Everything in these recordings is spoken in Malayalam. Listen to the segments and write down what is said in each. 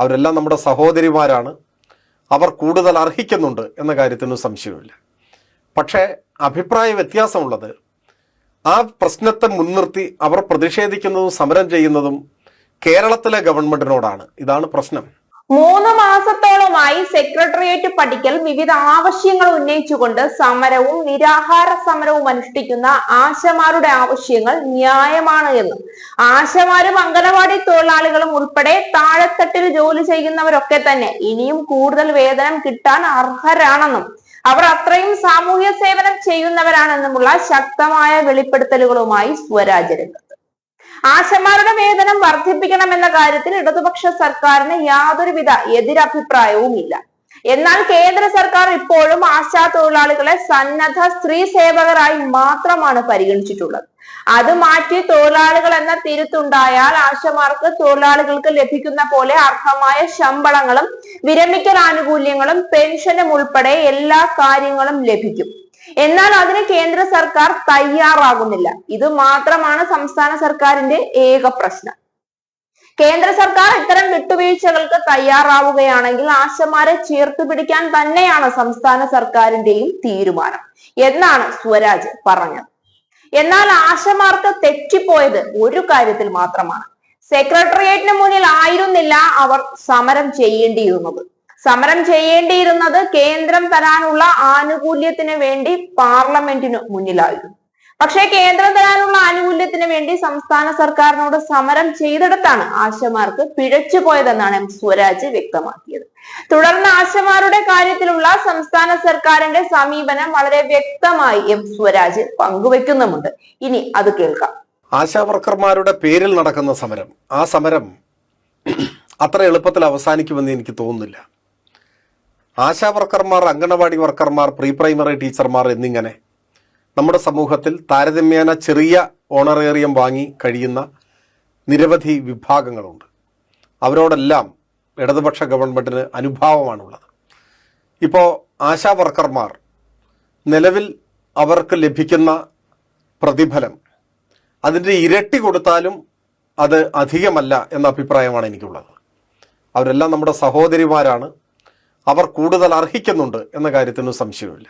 അവരെല്ലാം നമ്മുടെ സഹോദരിമാരാണ്. അവർ കൂടുതൽ അർഹിക്കുന്നുണ്ട് എന്ന കാര്യത്തിനും സംശയമില്ല പക്ഷേ അഭിപ്രായ വ്യത്യാസമുള്ളത് ആ പ്രശ്നത്തെ മുൻനിർത്തി അവർ പ്രതിഷേധിക്കുന്നതും സമരം ചെയ്യുന്നതും കേരളത്തിലെ ഗവൺമെന്റിനോടാണ്. ഇതാണ് പ്രശ്നം. മൂന്ന് മാസത്തോളമായി സെക്രട്ടേറിയറ്റ് പഠിക്കൽ വിവിധ ആവശ്യങ്ങൾ ഉന്നയിച്ചുകൊണ്ട് സമരവും നിരാഹാര സമരവും അനുഷ്ഠിക്കുന്ന ആശമാരുടെ ആവശ്യങ്ങൾ ന്യായമാണ് എന്നും. ആശമാരും അംഗനവാടി തൊഴിലാളികളും ഉൾപ്പെടെ താഴെത്തട്ടിൽ ജോലി ചെയ്യുന്നവരൊക്കെ തന്നെ ഇനിയും കൂടുതൽ വേതനം കിട്ടാൻ അർഹരാണെന്നും അവർ അത്രയും സാമൂഹ്യ സേവനം ചെയ്യുന്നവരാണെന്നുമുള്ള ശക്തമായ വെളിപ്പെടുത്തലുകളുമായി സ്വരാജ് രംഗത്ത്. ആശമാരുടെ വേതനം വർദ്ധിപ്പിക്കണമെന്ന കാര്യത്തിൽ ഇടതുപക്ഷ സർക്കാരിന് യാതൊരുവിധ എതിരഭിപ്രായവും ഇല്ല എന്നാൽ കേന്ദ്ര സർക്കാർ ഇപ്പോഴും ആശാ തൊഴിലാളികളെ സന്നദ്ധ സ്ത്രീ സേവകരായി മാത്രമാണ് പരിഗണിച്ചിട്ടുള്ളത്. അത് മാറ്റി തൊഴിലാളികൾ എന്ന തിരുത്തുണ്ടായാൽ ആശമാർക്ക് തൊഴിലാളികൾക്ക് ലഭിക്കുന്ന പോലെ അർഹമായ ശമ്പളങ്ങളും വിരമിക്കൽ ആനുകൂല്യങ്ങളും പെൻഷനും ഉൾപ്പെടെ എല്ലാ കാര്യങ്ങളും ലഭിക്കും. എന്നാൽ അതിന് കേന്ദ്ര സർക്കാർ തയ്യാറാകുന്നില്ല. ഇത് മാത്രമാണ് സംസ്ഥാന സർക്കാരിന്റെ ഏക പ്രശ്നം. കേന്ദ്ര സർക്കാർ ഇത്തരം വിട്ടുവീഴ്ചകൾക്ക് തയ്യാറാവുകയാണെങ്കിൽ ആശമാരെ ചേർത്ത് പിടിക്കാൻ തന്നെയാണ് സംസ്ഥാന സർക്കാരിന്റെയും തീരുമാനം എന്നാണ് സ്വരാജ് പറഞ്ഞത്. എന്നാൽ ആശമാർക്ക് തെറ്റിപ്പോയത് ഒരു കാര്യത്തിൽ മാത്രമാണ്. സെക്രട്ടേറിയറ്റിന് മുന്നിൽ ആയിരുന്നില്ല അവർ സമരം ചെയ്യേണ്ടിയിരുന്നത്. സമരം ചെയ്യേണ്ടിയിരുന്നത് കേന്ദ്രം തരാനുള്ള ആനുകൂല്യത്തിന് വേണ്ടി പാർലമെന്റിന് മുന്നിലായിരുന്നു. പക്ഷേ കേന്ദ്രം തരാനുള്ള ആനുകൂല്യത്തിന് വേണ്ടി സംസ്ഥാന സർക്കാരിനോട് സമരം ചെയ്തെടുത്താണ് ആശമാർക്ക് പിഴച്ചുപോയതെന്നാണ് എം സ്വരാജ് വ്യക്തമാക്കിയത്. തുടർന്ന് ആശമാരുടെ കാര്യത്തിലുള്ള സംസ്ഥാന സർക്കാരിന്റെ സമീപനം വളരെ വ്യക്തമായി എം സ്വരാജ് പങ്കുവെക്കുന്നുമുണ്ട്. ഇനി അത് കേൾക്കാം. ആശാവർക്കർമാരുടെ പേരിൽ നടക്കുന്ന സമരം. ആ സമരം അത്ര എളുപ്പത്തിൽ അവസാനിക്കുമെന്ന് എനിക്ക് തോന്നുന്നില്ല. ആശാ വർക്കർമാർ അംഗനവാടി വർക്കർമാർ പ്രീ പ്രൈമറി ടീച്ചർമാർ എന്നിങ്ങനെ നമ്മുടെ സമൂഹത്തിൽ താരതമ്യേന ചെറിയ ഓണറേറിയം വാങ്ങി കഴിയുന്ന നിരവധി വിഭാഗങ്ങളുണ്ട്. അവരോടെല്ലാം ഇടതുപക്ഷ ഗവൺമെന്റിന് അനുഭാവമാണുള്ളത്. ഇപ്പോൾ ആശാ വർക്കർമാർ നിലവിൽ അവർക്ക് ലഭിക്കുന്ന പ്രതിഫലം അതിന്റെ ഇരട്ടി കൊടുത്താലും അത് അധികമല്ല എന്ന അഭിപ്രായമാണ് എനിക്കുള്ളത്. അവരെല്ലാം നമ്മുടെ സഹോദരിമാരാണ്. അവർ കൂടുതൽ അർഹിക്കുന്നുണ്ട് എന്ന കാര്യത്തിനും സംശയമില്ല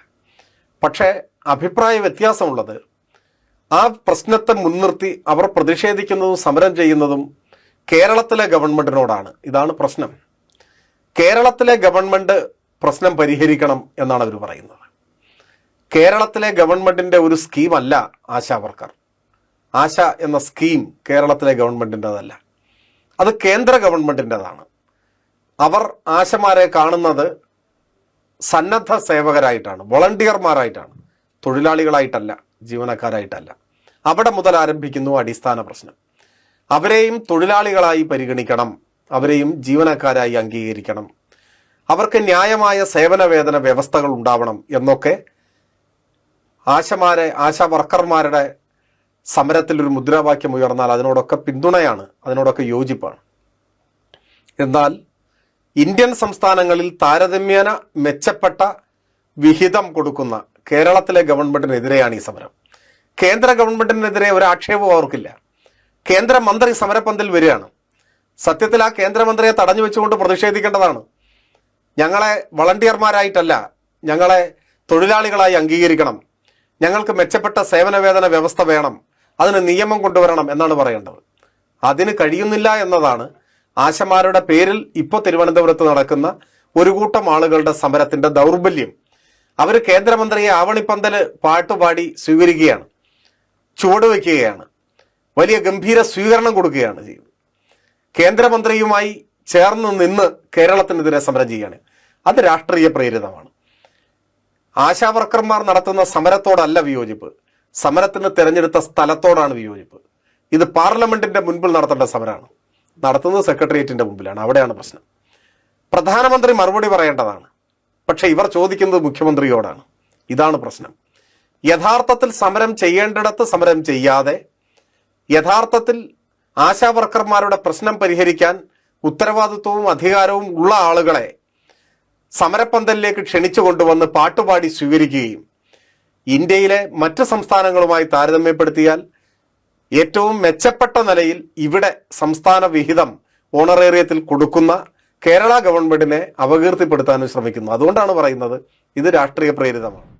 പക്ഷേ അഭിപ്രായ വ്യത്യാസമുള്ളത് ആ പ്രശ്നത്തെ മുൻനിർത്തി അവർ പ്രതിഷേധിക്കുന്നതും സമരം ചെയ്യുന്നതും കേരളത്തിലെ ഗവൺമെന്റിനോടാണ്. ഇതാണ് പ്രശ്നം. കേരളത്തിലെ ഗവൺമെന്റ് പ്രശ്നം പരിഹരിക്കണം എന്നാണ് അവർ പറയുന്നത്. കേരളത്തിലെ ഗവൺമെന്റിന്റെ ഒരു സ്കീമല്ല ആശാ വർക്കർ. ആശ എന്ന സ്കീം കേരളത്തിലെ ഗവൺമെന്റിന്റെതല്ല അത് കേന്ദ്ര ഗവൺമെന്റിന്റെതാണ് അവർ ആശമാരെ കാണുന്നത് സന്നദ്ധ സേവകരായിട്ടാണ് വോളണ്ടിയർമാരായിട്ടാണ് തൊഴിലാളികളായിട്ടല്ല ജീവനക്കാരായിട്ടല്ല. അവിടെ മുതൽ ആരംഭിക്കുന്നു അടിസ്ഥാന പ്രശ്നം. അവരെയും തൊഴിലാളികളായി പരിഗണിക്കണം അവരെയും ജീവനക്കാരായി അംഗീകരിക്കണം. അവർക്ക് ന്യായമായ സേവന വേതന വ്യവസ്ഥകൾ ഉണ്ടാവണം എന്നൊക്കെ ആശമാരെ ആശാ വർക്കർമാരുടെ സമരത്തിൽ ഒരു മുദ്രാവാക്യം ഉയർന്നാൽ അതിനോടൊക്കെ പിന്തുണയാണ് അതിനോടൊക്കെ യോജിപ്പാണ്. എന്നാൽ ഇന്ത്യൻ സംസ്ഥാനങ്ങളിൽ താരതമ്യേന മെച്ചപ്പെട്ട വിഹിതം കൊടുക്കുന്ന കേരളത്തിലെ ഗവൺമെന്റിനെതിരെയാണ് ഈ സമരം. കേന്ദ്ര ഗവൺമെന്റിനെതിരെ ഒരു ആക്ഷേപവും അവർക്കില്ല കേന്ദ്രമന്ത്രി സമരപ്പന്തൽ വരികയാണ്. സത്യത്തിൽ ആ കേന്ദ്രമന്ത്രിയെ തടഞ്ഞു വെച്ചുകൊണ്ട് പ്രതിഷേധിക്കേണ്ടതാണ്. ഞങ്ങളെ വളണ്ടിയർമാരായിട്ടല്ല ഞങ്ങളെ തൊഴിലാളികളായി അംഗീകരിക്കണം ഞങ്ങൾക്ക് മെച്ചപ്പെട്ട സേവന വേതന വ്യവസ്ഥ വേണം അതിന് നിയമം കൊണ്ടുവരണം എന്നാണ് പറയേണ്ടത്. അതിന് കഴിയുന്നില്ല എന്നതാണ് ആശമാരുടെ പേരിൽ ഇപ്പോൾ തിരുവനന്തപുരത്ത് നടക്കുന്ന ഒരു കൂട്ടം ആളുകളുടെ സമരത്തിന്റെ ദൗർബല്യം. അവർ കേന്ദ്രമന്ത്രിയെ ആവണിപ്പന്തൽ പാട്ടുപാടി സ്വീകരിക്കുകയാണ്. ചുവട് വയ്ക്കുകയാണ്. വലിയ ഗംഭീര സ്വീകരണം കൊടുക്കുകയാണ് ചെയ്യുന്നത് കേന്ദ്രമന്ത്രിയുമായി ചേർന്ന് നിന്ന് കേരളത്തിനെതിരെ സമരം ചെയ്യുകയാണ്. അത് രാഷ്ട്രീയ പ്രേരിതമാണ്. ആശാവർക്കർമാർ നടത്തുന്ന സമരത്തോടല്ല വിയോജിപ്പ്. സമരത്തിന് തിരഞ്ഞെടുത്ത സ്ഥലത്തോടാണ് വിയോജിപ്പ്. ഇത് പാർലമെന്റിന്റെ മുൻപിൽ നടത്തേണ്ട സമരമാണ്. നടത്തുന്നത് സെക്രട്ടേറിയറ്റിന്റെ മുമ്പിലാണ്. അവിടെയാണ് പ്രശ്നം. പ്രധാനമന്ത്രി മറുപടി പറയേണ്ടതാണ്. പക്ഷെ ഇവർ ചോദിക്കുന്നത് മുഖ്യമന്ത്രിയോടാണ്. ഇതാണ് പ്രശ്നം. യഥാർത്ഥത്തിൽ സമരം ചെയ്യേണ്ടിടത്ത് സമരം ചെയ്യാതെ യഥാർത്ഥത്തിൽ ആശാവർക്കർമാരുടെ പ്രശ്നം പരിഹരിക്കാൻ ഉത്തരവാദിത്വവും അധികാരവും ഉള്ള ആളുകളെ സമരപ്പന്തലിലേക്ക് ക്ഷണിച്ചു കൊണ്ടുവന്ന് പാട്ടുപാടി സ്വീകരിക്കുകയും ഇന്ത്യയിലെ മറ്റ് സംസ്ഥാനങ്ങളുമായി താരതമ്യപ്പെടുത്തിയാൽ ഏറ്റവും മെച്ചപ്പെട്ട നിലയിൽ ഇവിടെ സംസ്ഥാന വിഹിതം ഓണറേറിയത്തിൽ കൊടുക്കുന്ന കേരള ഗവൺമെന്റിനെ അപകീർത്തിപ്പെടുത്താനും ശ്രമിക്കുന്നു. അതുകൊണ്ടാണ് പറയുന്നത് ഇത് രാഷ്ട്രീയ പ്രേരിതമാണ്.